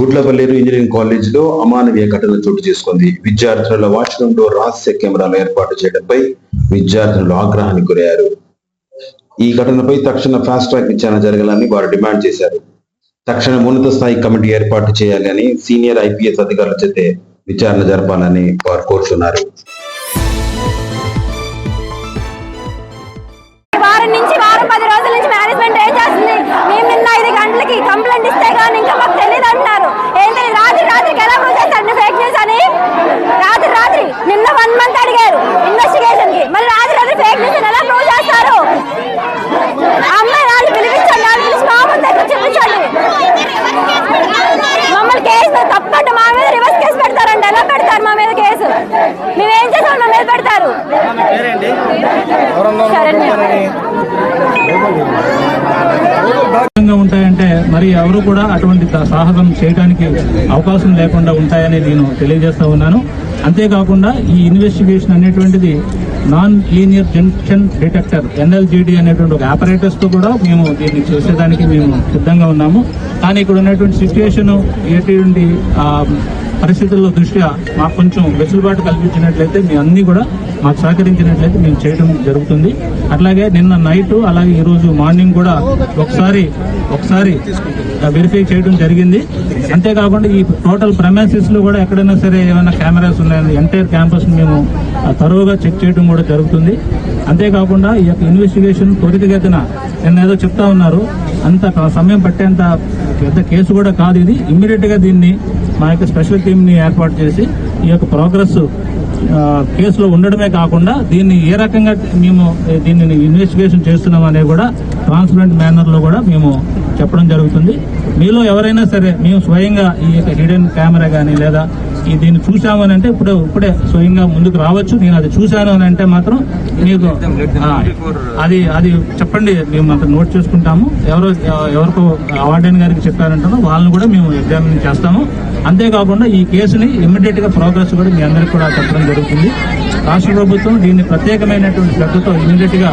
గుడ్లపల్లేరు engineering కాలేజీలో అమానవీయ ఘటన చోటు చేసుకుంది. విద్యార్థుల వాష్రూమ్లో రహస్య కెమెరాలు ఏర్పాటు చేయడంపై విద్యార్థులు ఆగ్రహానికి గురయ్యారు. ఈ ఘటనపై తక్షణ ఫాస్ట్ ట్రాక్ విచారణ జరగాలని వారు డిమాండ్ చేశారు. తక్షణ ఉన్నత స్థాయి కమిటీ ఏర్పాటు చేయాలని సీనియర్ ఐపీఎస్ అధికారుల చేతే విచారణ జరపాలని వారు కోరుతున్నారు ఉంటాయంటే మరి ఎవరు కూడా అటువంటి సాహసం చేయడానికి అవకాశం లేకుండా ఉంటాయని నేను తెలియజేస్తా ఉన్నాను. అంతేకాకుండా ఈ ఇన్వెస్టిగేషన్ అనేటువంటిది non linear junction detector NLJD అనేటువంటి ఒక apparatus తో కూడా మేము దీన్ని చేసేదానికి మేము సిద్ధంగా ఉన్నాము. కానీ ఇక్కడ ఉన్నటువంటి సిచ్యుయేషన్ ఎటువంటి ఆ, పరిస్థితుల్లో దృష్ట్యా మాకు కొంచెం వెసులుబాటు కల్పించినట్లయితే మీ అన్ని కూడా మాకు సహకరించినట్లయితే మేము చేయడం జరుగుతుంది. అట్లాగే నిన్న నైట్ అలాగే ఈరోజు మార్నింగ్ కూడా ఒకసారి ఒకసారి వెరిఫై చేయడం జరిగింది. అంతేకాకుండా ఈ టోటల్ ప్రమాసిస్లో కూడా ఎక్కడైనా సరే ఏమైనా కెమెరాస్ ఉన్నాయని ఎంటైర్ క్యాంపస్ మేము తరువుగా చెక్ చేయడం కూడా జరుగుతుంది. అంతేకాకుండా ఈ యొక్క ఇన్వెస్టిగేషన్ త్వరితగతిన నిన్న ఏదో చెప్తా ఉన్నారు. అంత సమయం పట్టేంత పెద్ద కేసు కూడా కాదు ఇది. ఇమ్మీడియట్గా దీన్ని మా యొక్క స్పెషల్ టీమ్ని ఏర్పాటు చేసి ఈ యొక్క ప్రోగ్రెస్ కేసులో ఉండడమే కాకుండా దీన్ని ఏ రకంగా మేము దీనిని ఇన్వెస్టిగేషన్ చేస్తున్నాం అనేది కూడా ట్రాన్స్పరెంట్ మేనర్లో కూడా మేము చెప్పడం జరుగుతుంది. మీలో ఎవరైనా సరే మేము స్వయంగా ఈ యొక్క హిడెన్ కెమెరా కానీ లేదా దీన్ని చూసాము అని అంటే ఇప్పుడు ఇప్పుడే స్వయంగా ముందుకు రావచ్చు. నేను అది చూశాను అని అంటే మాత్రం మీకు అది అది చెప్పండి. మేము అంత నోట్ చేసుకుంటాము. ఎవరో ఎవరికో అవార్డెన్ గారికి చెప్పారంటారో వాళ్ళని కూడా మేము ఎగ్జామిన్ చేస్తాము. అంతేకాకుండా ఈ కేసుని ఇమ్మీడియట్గా ప్రోగ్రెస్ కూడా మీ అందరికి కూడా చెప్పడం జరుగుతుంది. రాష్ట్ర ప్రభుత్వం దీన్ని ప్రత్యేకమైనటువంటి శ్రద్ధతో ఇమీడియట్గా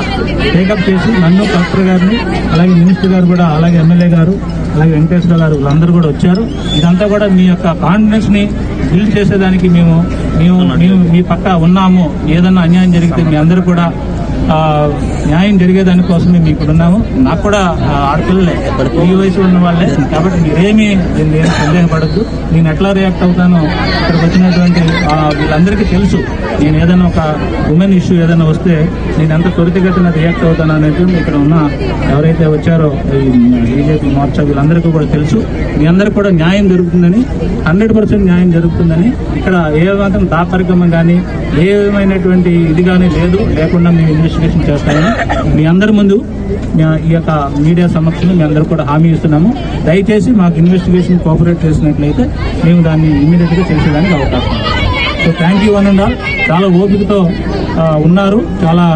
టేకప్ చేసి నన్ను కలెక్టర్ గారిని అలాగే మినిస్టర్ గారు కూడా అలాగే ఎమ్మెల్యే గారు అలాగే వెంకటేశ్వర గారు వీళ్ళందరూ కూడా వచ్చారు. ఇదంతా కూడా మీ యొక్క కాన్ఫిడెన్స్ని బిల్డ్ చేసేదానికి మేము మేము మేము మీ పక్క ఉన్నాము. ఏదన్నా అన్యాయం జరిగితే మీ అందరూ కూడా న్యాయం జరిగేదాని కోసం మేము ఇక్కడ ఉన్నాము. నాకు కూడా ఆడపిల్లలే. ఈ వయసు ఉన్న వాళ్ళే. కాబట్టి మీరేమీ దీన్ని ఏం సందేహపడద్దు. నేను ఎట్లా రియాక్ట్ అవుతానో ఇక్కడికి వచ్చినటువంటి వీళ్ళందరికీ తెలుసు. నేను ఏదైనా ఒక ఉమెన్ ఇష్యూ ఏదైనా వస్తే నేను ఎంత త్వరితగతిన రియాక్ట్ అవుతాను అనేది ఇక్కడ ఉన్న ఎవరైతే వచ్చారో ఈ బీజేపీ మోర్చా వీళ్ళందరికీ కూడా తెలుసు. మీ అందరికీ కూడా న్యాయం జరుగుతుందని హండ్రెడ్ పర్సెంట్ న్యాయం జరుగుతుందని ఇక్కడ ఏ మాత్రం దాపరికం కానీ ఏ విధమైనటువంటి ఇది కానీ లేదు. లేకుండా మేము ఇన్వెస్టిగేషన్ చేస్తామని మీ అందరి ముందు మా- ఈ యొక్క మీడియా సమక్షంలో మీ అందరూ కూడా హామీ ఇస్తున్నాము. దయచేసి మాకు ఇన్వెస్టిగేషన్ కోఆపరేట్ చేసినట్లయితే మేము దాన్ని ఇమ్మీడియట్గా చేసేదానికి అవకాశం సో థ్యాంక్ యూ అనండా చాలా ఓపికతో ఉన్నారు. చాలా